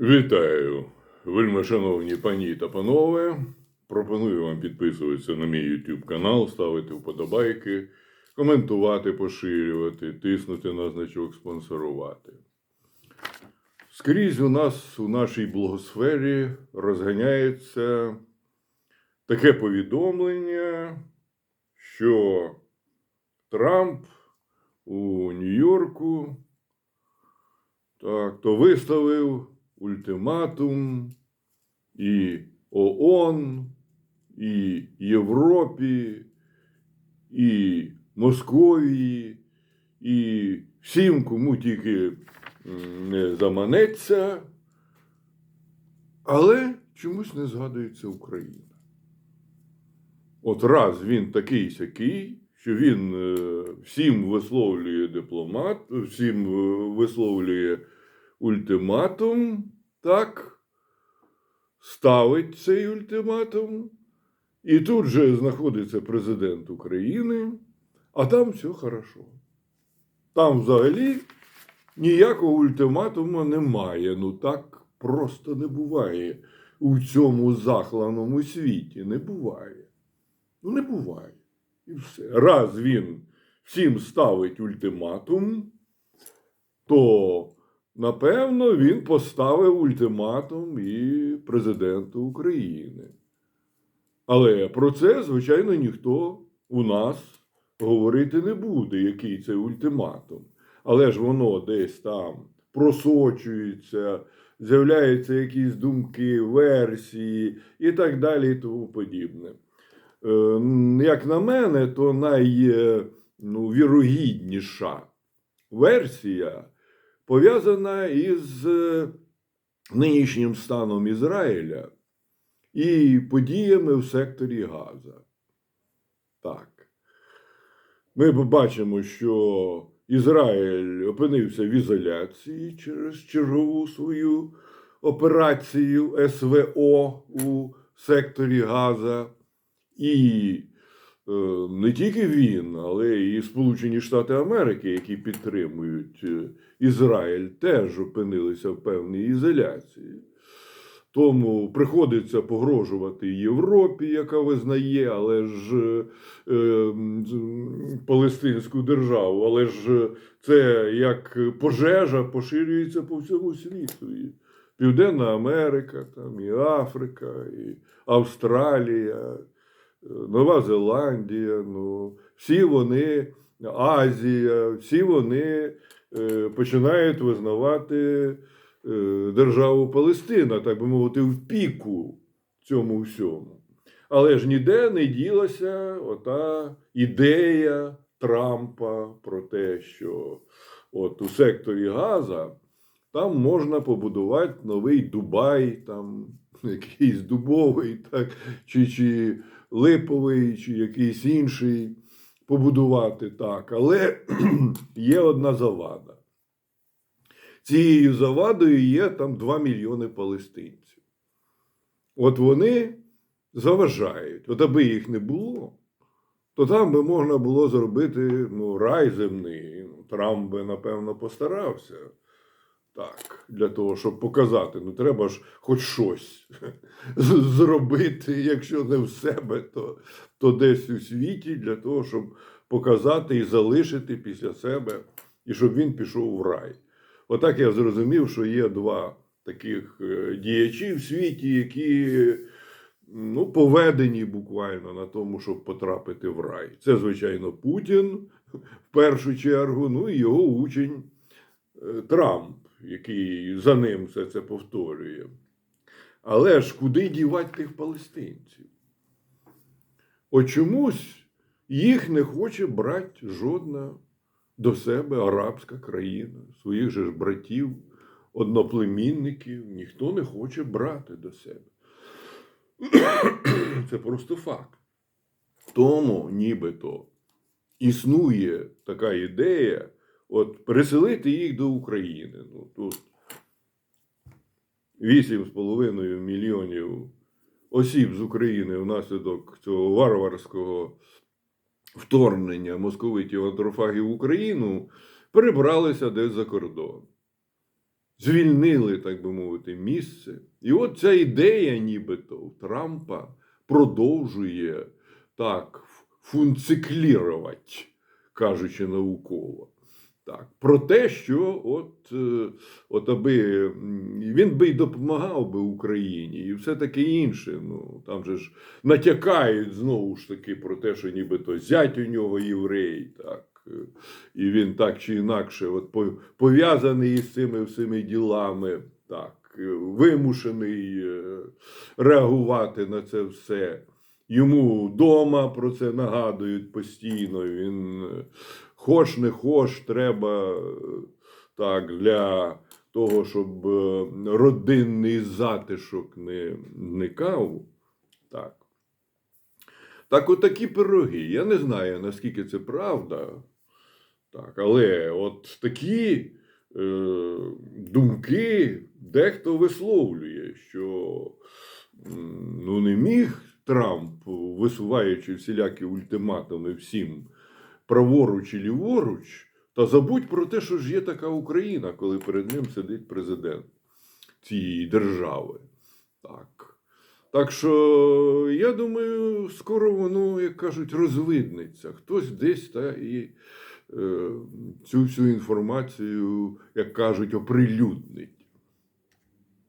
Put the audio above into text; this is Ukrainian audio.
Вітаю, вельми шановні пані та панове. Пропоную вам підписуватися на мій YouTube канал, ставити вподобайки, коментувати, поширювати, тиснути на значок спонсорувати. Скрізь у нас у нашій блогосфері розганяється таке повідомлення, що Трамп у Нью-Йорку так, то виставив ультиматум і ООН, і Європі, і Московії, і всім, кому тільки не заманеться, але чомусь не згадується Україна. От раз він такий сякий, що він е, всім висловлює дипломат, всім е, висловлює ультиматум, так, ставить цей ультиматум, і тут же знаходиться президент України, а там все хорошо. Там взагалі ніякого ультиматуму немає. Ну так просто не буває у цьому захланому світі. Не буває. Ну, не буває. І все. Раз він всім ставить ультиматум, то напевно він поставив ультиматум і президенту України. Але про це, звичайно, ніхто у нас говорити не буде, який це ультиматум. Але ж воно десь там просочується, з'являються якісь думки, версії і так далі, і тому подібне. Е, Як на мене, то найвірогідніша версія пов'язана із е, нинішнім станом Ізраїля і подіями в секторі Газа. Так. Ми бачимо, що Ізраїль опинився в ізоляції через чергову свою операцію СВО у секторі Газа. І не тільки він, але і Сполучені Штати Америки, які підтримують е, Ізраїль, теж опинилися в певній ізоляції. Тому приходиться погрожувати Європі, яка визнає, але ж е, м, палестинську державу, але ж це як пожежа поширюється по всьому світу. І Південна Америка, там, і Африка, і Австралія, е, Нова Зеландія, ну, всі вони, Азія, всі вони е, починають визнавати е, державу Палестина, так би мовити, в піку цьому всьому. Але ж ніде не ділася ота ідея Трампа про те, що от у секторі Газа там можна побудувати новий Дубай, там якийсь дубовий, так, чи, чи липовий, чи якийсь інший побудувати так. Але є одна завада. Цією завадою є там 2 мільйони палестинців. От вони заважають. От аби їх не було, то там би можна було зробити ну, рай земний. Ну, Трамп би, напевно, постарався. Так, для того, щоб показати, ну треба ж хоч щось зробити, якщо не в себе, то, то десь у світі, для того, щоб показати і залишити після себе, і щоб він пішов в рай. Отак я зрозумів, що є два таких е, діячі в світі, які ну, поведені буквально на тому, щоб потрапити в рай. Це, звичайно, Путін в першу чергу, ну і його учень е, Трамп, який за ним все це повторює. Але ж куди дівати тих палестинців? От чомусь їх не хоче брати жодна до себе арабська країна, своїх же ж братів, одноплемінників, ніхто не хоче брати до себе. Це просто факт. Тому нібито існує така ідея от, переселити їх до України. Ну, тут 8,5 мільйонів осіб з України внаслідок цього варварського вторгнення московитів антрофагів в Україну перебралися десь за кордон. звільнили, так би мовити, місце. І от ця ідея, нібито у Трампа, продовжує так функціклірувати, кажучи науково. Так, про те, що от, е, от аби він би й допомагав би Україні, і все таке інше. Ну там же ж натякають знову ж таки про те, що нібито зять у нього єврей, так. е, І він так чи інакше от, пов'язаний із цими всіми ділами, так, е, вимушений реагувати на це все. Йому вдома про це нагадують постійно. Він хоч не хоч, треба е, так для того, щоб е, родинний затишок не зникав. Так. Так, от такі пироги. Я не знаю, наскільки це правда. Так, але от такі е, думки дехто висловлює, що ну, не міг Трамп, висуваючи всілякі ультиматуми всім праворуч і ліворуч, та забудь про те, що ж є така Україна, коли перед ним сидить президент цієї держави. Так. Так що, я думаю, скоро воно, як кажуть, розвиднеться. Хтось десь та і е, цю всю інформацію, як кажуть, оприлюднить.